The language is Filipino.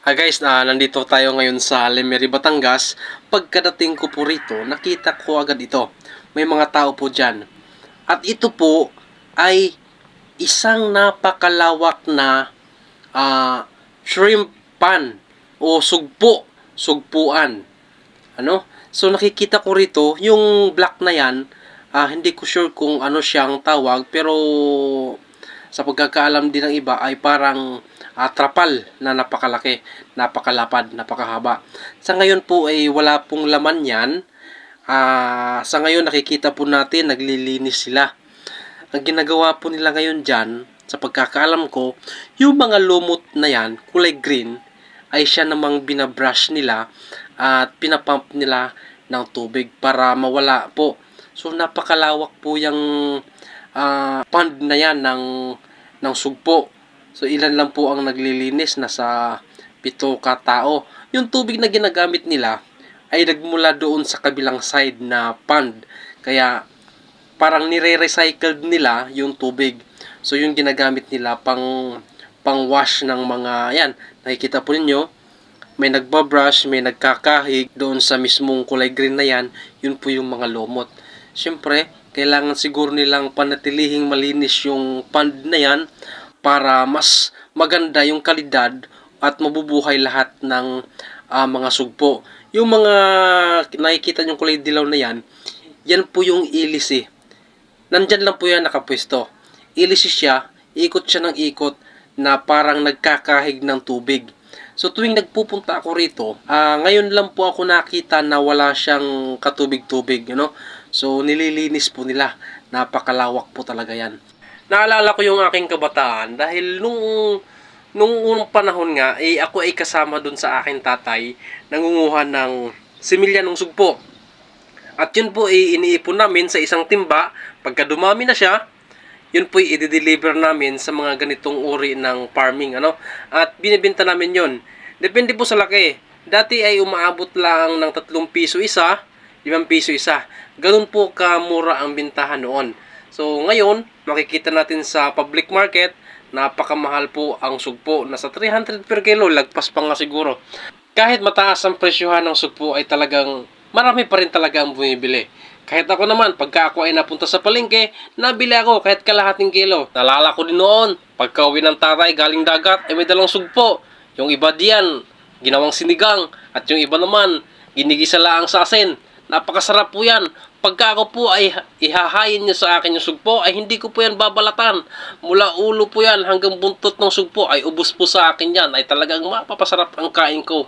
Ah guys, ah, nandito tayo ngayon sa Lemery, Batangas. Pagkadating ko po rito, nakita ko agad ito. May mga tao po dyan. At ito po ay isang napakalawak na ah, shrimp pan o sugpo, sugpuan. Ano? So nakikita ko rito, yung black na yan, ah, hindi ko sure kung ano siyang tawag, pero sa pagkakaalam din ng iba ay parang ah, trapal na napakalaki, napakalapad, napakahaba. Sa ngayon po ay wala pong laman yan. Ah, sa ngayon nakikita po natin naglilinis sila. Ang ginagawa po nila ngayon dyan, sa pagkakaalam ko, yung mga lumot na yan, kulay green, ay siya namang binabrush nila at pinapump nila ng tubig para mawala po. So napakalawak po yung ah, pond na yan ng, ng sugpo. So ilan lang po ang naglilinis, nasa pito ka tao. Yung tubig na ginagamit nila ay nagmula doon sa kabilang side na pond. Kaya parang nire-recycled nila yung tubig. So yung ginagamit nila pang pang wash ng mga yan. Nakikita po ninyo, may nagbabrush, may nagkakahig doon sa mismong kulay green na yan, yun po yung mga lumot. Siyempre, kailangan siguro nilang panatilihing malinis yung pond na yan para mas maganda yung kalidad at mabubuhay lahat ng ah, mga sugpo. Yung mga nakikita yung kulay dilaw na yan, yan po yung ilis eh. Nandyan lang po yan nakapwesto. Ilis siya, ikot siya ng ikot na parang nagkakahig ng tubig. So tuwing nagpupunta ako rito, ah, ngayon lang po ako nakita na wala siyang katubig-tubig, you know? So nililinis po nila. Napakalawak po talaga yan. Naalala ko yung aking kabataan dahil nung nung unang panahon nga, eh, ako ay kasama dun sa aking tatay nangunguha ng similya ng sugpo. At yun po ay iniipon namin sa isang timba. Pagka dumami na siya, yun po ay i-deliver namin sa mga ganitong uri ng farming. ano At binibenta namin yun. Depende po sa laki. Dati ay umaabot lang ng 3 piso isa, 5 piso isa. Ganun po kamura ang bintahan noon. So ngayon, makikita natin sa public market, napakamahal po ang sugpo. Nasa 300 per kilo, lagpas pa nga siguro. Kahit mataas ang presyohan ng sugpo ay talagang marami pa rin talaga ang bumibili. Kahit ako naman, pagka ako ay napunta sa palengke, nabili ako kahit kalahating kilo. Nalala ko din noon, pagka uwi ng tatay galing dagat, ay may dalang sugpo. Yung iba diyan, ginawang sinigang. At yung iba naman, ginigisa lang sa asin. Napakasarap po yan. Pagka ako po ay ihahayin nyo sa akin yung sugpo, ay hindi ko po yan babalatan. Mula ulo po yan hanggang buntot ng sugpo, ay ubos po sa akin yan. Ay talagang mapapasarap ang kain ko.